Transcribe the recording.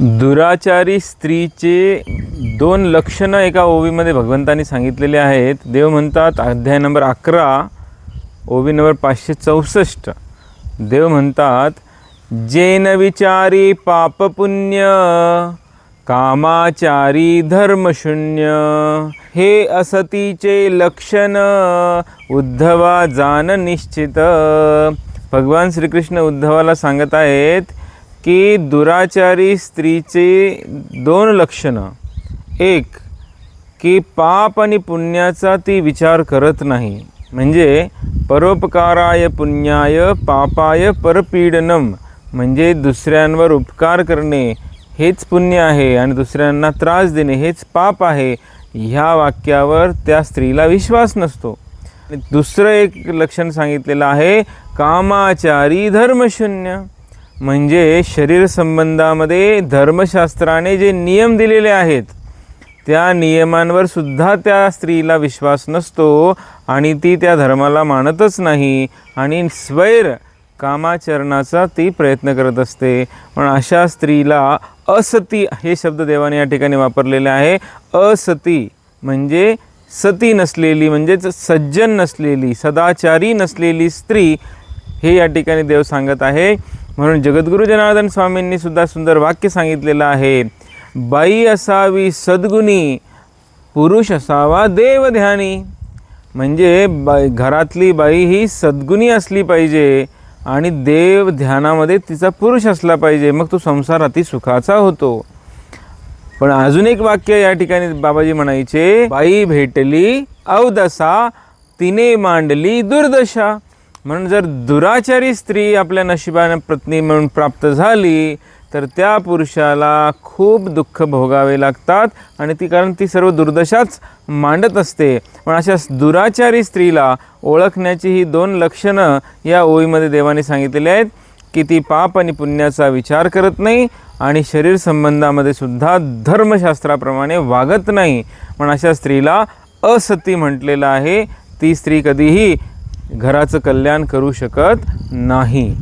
दुराचारी स्त्रीचे दोन लक्षणं एका ओवीमध्ये भगवंतांनी सांगितलेले आहेत. देव म्हणतात अध्याय नंबर अकरा ओवी नंबर पाचशे चौसष्ट. देव म्हणतात जेन विचारी पापपुण्य कामाचारी धर्मशून्य. हे असतीचे लक्षण उद्धवा जान निश्चित. भगवान श्रीकृष्ण उद्धवाला सांगत आहेत की दुराचारी स्त्रीचे दोन लक्षणं. एक की पाप आणि पुण्याचा ती विचार करत नाही. म्हणजे परोपकाराय पुण्याय पापाय परपीडनम. म्हणजे दुसऱ्यांवर उपकार करणे हेच पुण्य आहे आणि दुसऱ्यांना त्रास देणे हेच पाप आहे. ह्या वाक्यावर त्या स्त्रीला विश्वास नसतो. आणि दुसरं एक लक्षण सांगितलेलं आहे कामाचारी धर्मशून्य. म्हणजे शरीर संबंधामध्ये धर्मशास्त्राने जे नियम दिलेले आहेत त्या नियमांवर सुद्धा त्या स्त्रीला विश्वास नसतो आणि ती त्या धर्माला मानतच नाही आणि स्वैर कामाचरणाचा ती प्रयत्न करत असते. पण अशा स्त्रीला असती हे शब्द देवाने या ठिकाणी वापरलेले आहे. असती म्हणजे सती नसलेली म्हणजेच सज्जन नसलेली सदाचारी नसलेली स्त्री हे या ठिकाणी देव सांगत आहे. म्हणून जगद्गुरु जनार्दन स्वामींनी सुद्धा सुंदर वाक्य सांगितलेलं आहे बाई असावी सद्गुणी पुरुष असावा देवध्यानी. म्हणजे बाई घरातली बाई ही सद्गुणी असली पाहिजे आणि देव ध्यानामध्ये तिचा पुरुष असला पाहिजे मग तो संसार अति सुखाचा होतो. पण अजून एक वाक्य या ठिकाणी बाबाजी म्हणायचे बाई भेटली अवदसा तिने मांडली दुर्दशा. म्हणून जर दुराचारी स्त्री आपल्या नशिबाने पत्नी म्हणून प्राप्त झाली तर त्या पुरुषाला खूप दुःख भोगावे लागतात आणि ती कारण ती सर्व दुर्दशाच मांडत असते. पण अशा दुराचारी स्त्रीला ओळखण्याची ही दोन लक्षणं या ओळीमध्ये देवाने सांगितलेली आहेत की ती पाप आणि पुण्याचा विचार करत नाही आणि शरीर संबंधामध्ये सुद्धा धर्मशास्त्राप्रमाणे वागत नाही. पण अशा स्त्रीला असती म्हटलेलं आहे ती स्त्री कधीही घराचं कल्याण करू शकत नाही.